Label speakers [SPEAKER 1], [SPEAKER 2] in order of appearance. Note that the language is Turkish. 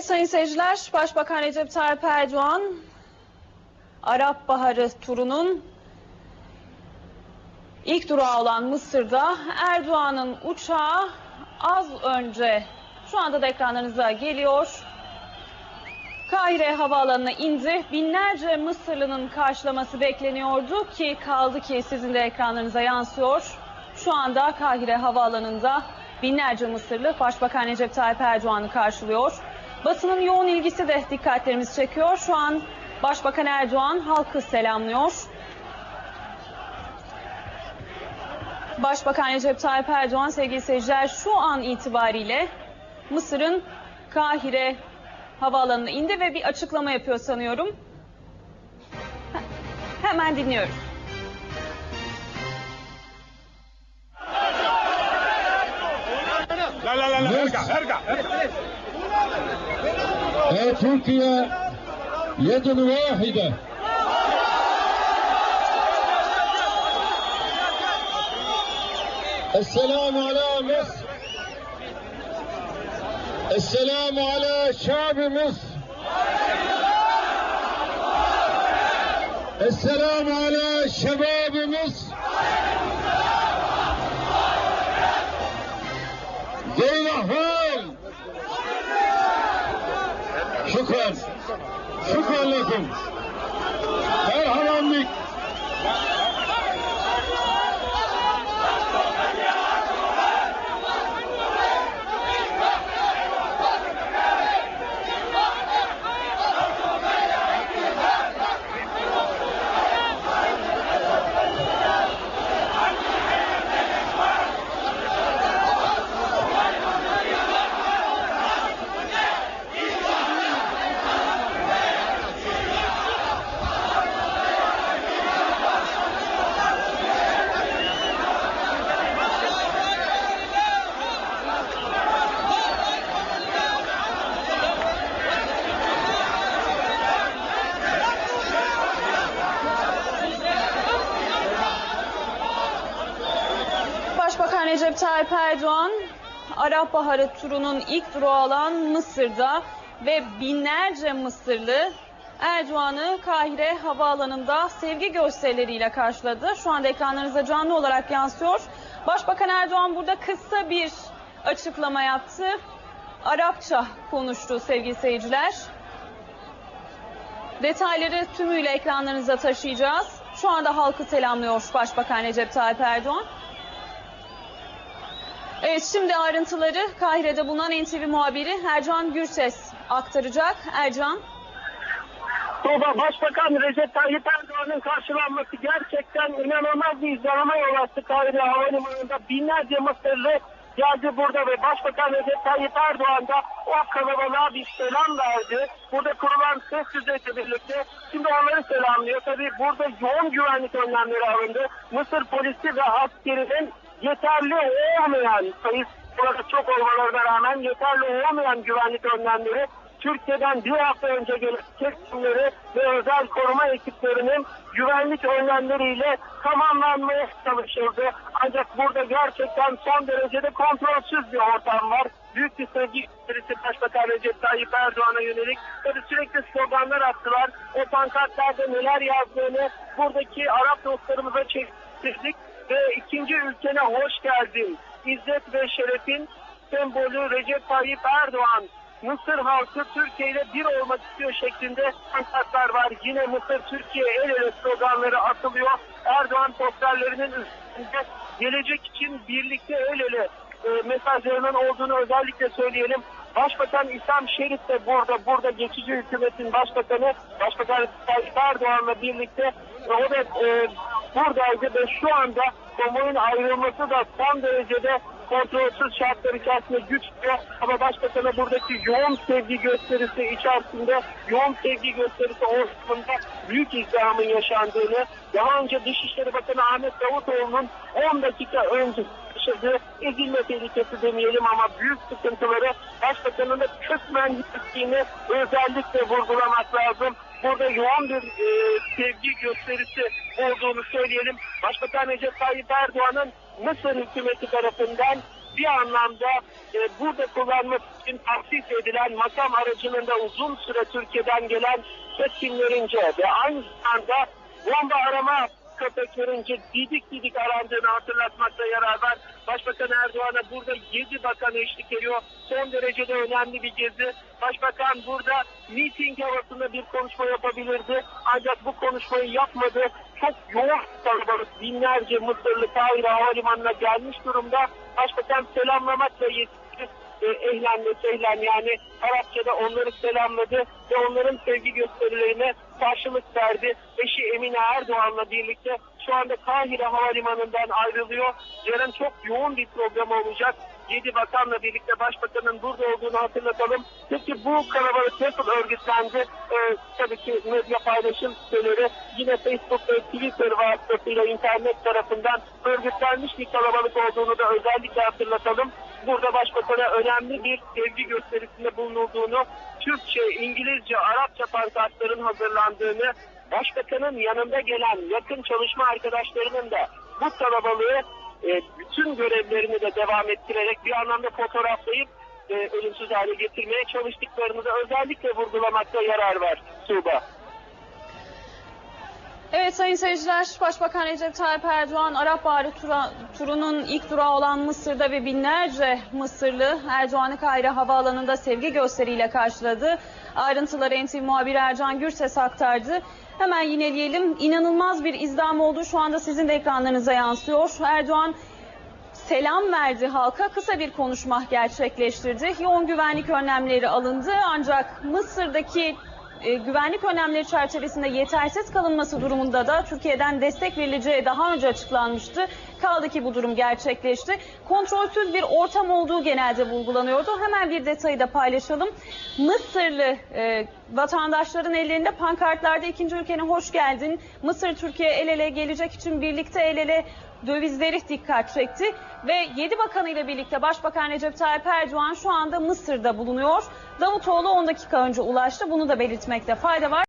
[SPEAKER 1] Evet sayın seyirciler, Başbakan Recep Tayyip Erdoğan Arap Baharı turunun ilk durağı olan Mısır'da Erdoğan'ın uçağı az önce şu anda da ekranlarınıza geliyor. Kahire havaalanına indi. Binlerce Mısırlı'nın karşılaması bekleniyordu ki kaldı ki sizin de ekranlarınıza yansıyor. Şu anda Kahire havaalanında binlerce Mısırlı Başbakan Recep Tayyip Erdoğan'ı karşılıyor. Basının yoğun ilgisi de dikkatlerimizi çekiyor. Şu an Başbakan Erdoğan halkı selamlıyor. Başbakan Recep Tayyip Erdoğan sevgili seyirciler şu an itibariyle Mısır'ın Kahire havaalanına indi ve bir açıklama yapıyor sanıyorum. Hemen dinliyoruz.
[SPEAKER 2] لا لا لا لا ارجع ارجع
[SPEAKER 3] تركيا يد واحدة. السلام على مصر. السلام على شعب مصر. السلام على شباب friends. Shukran lakum. Her
[SPEAKER 1] haramlık Recep Erdoğan Arap Baharı turunun ilk durağı olan Mısır'da ve binlerce Mısırlı Erdoğan'ı Kahire Havaalanı'nda sevgi gösterileriyle karşıladı. Şu anda ekranlarınıza canlı olarak yansıyor. Başbakan Erdoğan burada kısa bir açıklama yaptı. Arapça konuştu sevgili seyirciler. Detayları tümüyle ekranlarınıza taşıyacağız. Şu anda halkı selamlıyor Başbakan Recep Tayyip Erdoğan. Evet şimdi ayrıntıları Kahire'de bulunan NTV muhabiri Ercan Gürses aktaracak. Ercan.
[SPEAKER 4] Tuğba Başbakan Recep Tayyip Erdoğan'ın karşılanması gerçekten inanılmaz bir izdihama yol açtı Kahire Havalimanı'nda. Binlerce Mısırlı geldi burada ve Başbakan Recep Tayyip Erdoğan da o kalabalığa bir selam verdi. Burada kurulan ses düzeyiyle birlikte şimdi onları selamlıyor. Tabii burada yoğun güvenlik önlemleri alındı. Mısır polisi ve askerinin yeterli olmayan sayısı burada çok olmalarına rağmen yeterli olmayan güvenlik önlemleri Türkiye'den bir hafta önce gelen kesimleri ve özel koruma ekiplerinin güvenlik önlemleriyle tamamlanmaya çalışıldı. Ancak burada gerçekten son derecede kontrolsüz bir ortam var. Büyük bir sevgi gösterisi Başbakan Recep Tayyip Erdoğan'a yönelik. Tabii sürekli sloganlar attılar. O pankartlarda neler yazdığını buradaki Arap dostlarımıza çektirdik. Ve ikinci ülkene hoş geldin. İzzet ve şerefin sembolü Recep Tayyip Erdoğan Mısır halkı Türkiye ile bir olmak istiyor şeklinde pankartlar var. Yine Mısır Türkiye el ele sloganları atılıyor. Erdoğan posterlerinin üstünde gelecek için birlikte el ele e, mesajlarının olduğunu özellikle söyleyelim. Başbakan İslam Şerif de burada, burada geçici hükümetin başbakanı, Başbakan Tayyip Erdoğan'la birlikte e, o da e, buradaydı ve şu anda kamuoyun ayrılması da son derecede kontrolsüz şartlar içerisinde güçlü ama başbakan'a buradaki yoğun sevgi gösterisi içerisinde yoğun sevgi gösterisi ortamında büyük izdihamın yaşandığını daha önce Dışişleri Bakanı Ahmet Davutoğlu'nun 10 dakika önce yaşadığı ezilme tehlikesi demeyelim ama büyük sıkıntıları başbakanın da kısmen hissettiğini özellikle vurgulamak lazım. Burada yoğun bir e, sevgi gösterisi olduğunu söyleyelim. Başbakan Recep Tayyip Erdoğan'ın Mısır hükümeti tarafından bir anlamda e, burada kullanmak için tahsis edilen makam aracının da uzun süre Türkiye'den gelen keskinlerince ve aynı zamanda bomba arama köpeklerince didik didik arandığını hatırlatmakta yarar var. Başbakan Erdoğan'a burada 7 bakan eşlik ediyor. Son derecede önemli bir gezi. Başbakan burada miting havasında bir konuşma yapabilirdi. Ancak bu konuşmayı yapmadı. Çok yoğun kalabalık binlerce Mısırlı Kahire Havalimanı'na gelmiş durumda. Başbakan selamlamakla yetti e, ehlen ve sehlen yani Arapçada onları selamladı ve onların sevgi gösterilerine karşılık verdi. Eşi Emine Erdoğan'la birlikte şu anda Kahire Havalimanı'ndan ayrılıyor. Yarın çok yoğun bir program olacak. 7 bakanla birlikte başbakanın burada olduğunu hatırlatalım. Peki bu kalabalık nasıl örgütlendi? Ee, tabii ki medya paylaşım siteleri yine Facebook ve Twitter vasıtasıyla internet tarafından örgütlenmiş bir kalabalık olduğunu da özellikle hatırlatalım. Burada başbakana önemli bir sevgi gösterisinde bulunulduğunu, Türkçe, İngilizce, Arapça pankartların hazırlandığını, başbakanın yanında gelen yakın çalışma arkadaşlarının da bu kalabalığı e, bütün görevlerini de devam ettirerek bir anlamda fotoğraflayıp e, ölümsüz hale getirmeye çalıştıklarını da özellikle vurgulamakta yarar var Tuğba.
[SPEAKER 1] Evet sayın seyirciler, Başbakan Recep Tayyip Erdoğan Arap Baharı tura- turunun ilk durağı olan Mısır'da ve binlerce Mısırlı Erdoğan'ı Kahire Havaalanı'nda sevgi gösteriyle karşıladı. Ayrıntıları NTV muhabiri Ercan Gürses aktardı. Hemen yineleyelim. İnanılmaz bir izdam oldu. Şu anda sizin de ekranlarınıza yansıyor. Erdoğan selam verdi halka. Kısa bir konuşma gerçekleştirdi. Yoğun güvenlik önlemleri alındı. Ancak Mısır'daki e, güvenlik önlemleri çerçevesinde yetersiz kalınması durumunda da Türkiye'den destek verileceği daha önce açıklanmıştı. Kaldı ki bu durum gerçekleşti. Kontrolsüz bir ortam olduğu genelde vurgulanıyordu. Hemen bir detayı da paylaşalım. Mısırlı e, vatandaşların ellerinde pankartlarda ikinci ülkene hoş geldin. Mısır Türkiye el ele gelecek için birlikte el ele dövizleri dikkat çekti ve 7 bakanı ile birlikte Başbakan Recep Tayyip Erdoğan şu anda Mısır'da bulunuyor. Davutoğlu 10 dakika önce ulaştı. Bunu da belirtmekte fayda var.